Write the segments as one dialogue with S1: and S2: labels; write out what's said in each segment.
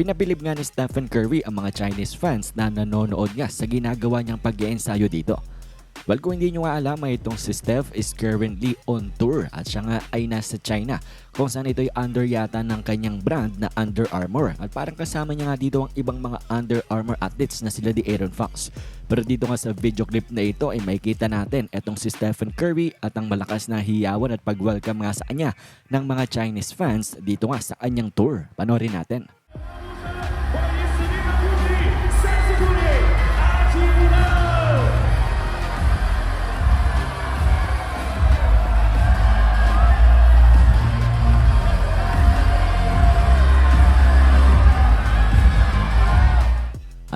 S1: Pinabilib nga ni Stephen Curry ang mga Chinese fans na nanonood nga sa ginagawa niyang pag-iensayo dito. Well, kung hindi nyo nga alam, ay itong si Steph is currently on tour at siya nga ay nasa China kung saan ito ay under yata ng kanyang brand na Under Armour. At parang kasama niya nga dito ang ibang mga Under Armour athletes na sila di Aaron Fox. Pero dito nga sa video clip na ito ay makikita natin itong si Stephen Curry at ang malakas na hiyawan at pag-welcome nga sa kanya ng mga Chinese fans dito nga sa kanyang tour. Panorin natin.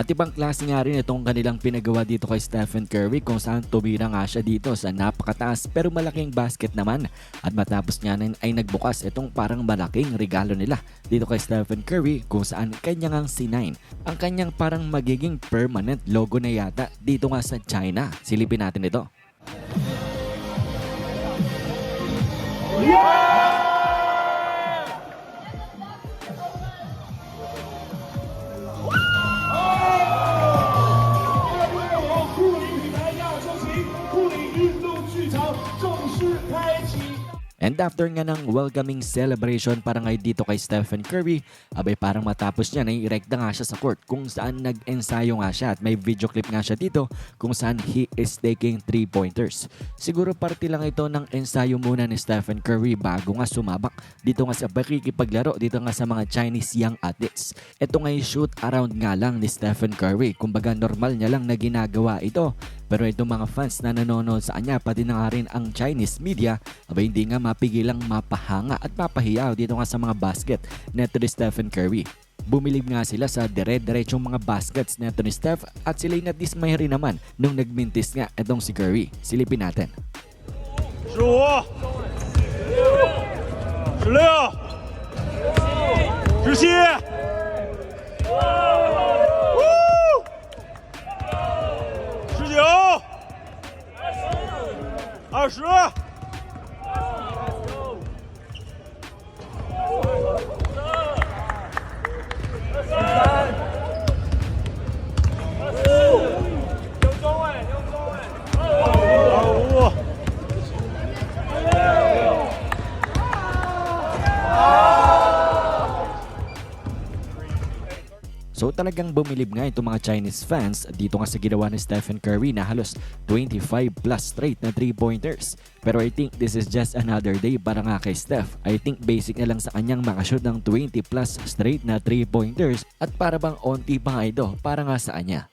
S1: At ibang klase nga rin itong kanilang pinagawa dito kay Stephen Curry kung saan tumira nga siya dito sa napakataas pero malaking basket naman. At matapos niya na ay nagbukas itong parang malaking regalo nila dito kay Stephen Curry kung saan kanya ngang C9. Ang kanyang parang magiging permanent logo na yata dito nga sa China. Silipin natin ito. And after nga ng welcoming celebration para nga dito kay Stephen Curry, abay parang matapos niya, nairekta nga siya sa court kung saan nag-ensayo nga siya at may video clip nga siya dito kung saan he is taking 3 pointers. Siguro parte lang ito ng ensayo muna ni Stephen Curry bago nga sumabak dito nga sa pakikipaglaro dito nga sa mga Chinese young athletes. Ito nga yung shoot around nga lang ni Stephen Curry. Kumbaga normal niya lang na ginagawa ito. Pero itong mga fans na nanonood sa kanya, pati na nga rin ang Chinese media, Aba hindi nga mapigilang mapahanga at mapahiyaw dito nga sa mga basket neto ni Stephen Curry. Bumilib nga sila sa dire-diretsyong mga baskets neto ni Steph at sila'y nadismay rin naman nung nagmintis nga itong si Curry. Silipin natin.
S2: Shuo! Shuo! Shuo! Shuo! 二十。
S1: So talagang bumilib nga itong mga Chinese fans dito nga sa ginawa ni Stephen Curry na halos 25 plus straight na 3-pointers. Pero I think this is just another day para nga kay Steph. I think basic na lang sa kanyang makashoot ng 20 plus straight na 3-pointers at para bang onti pa nga ito para nga sa kanya.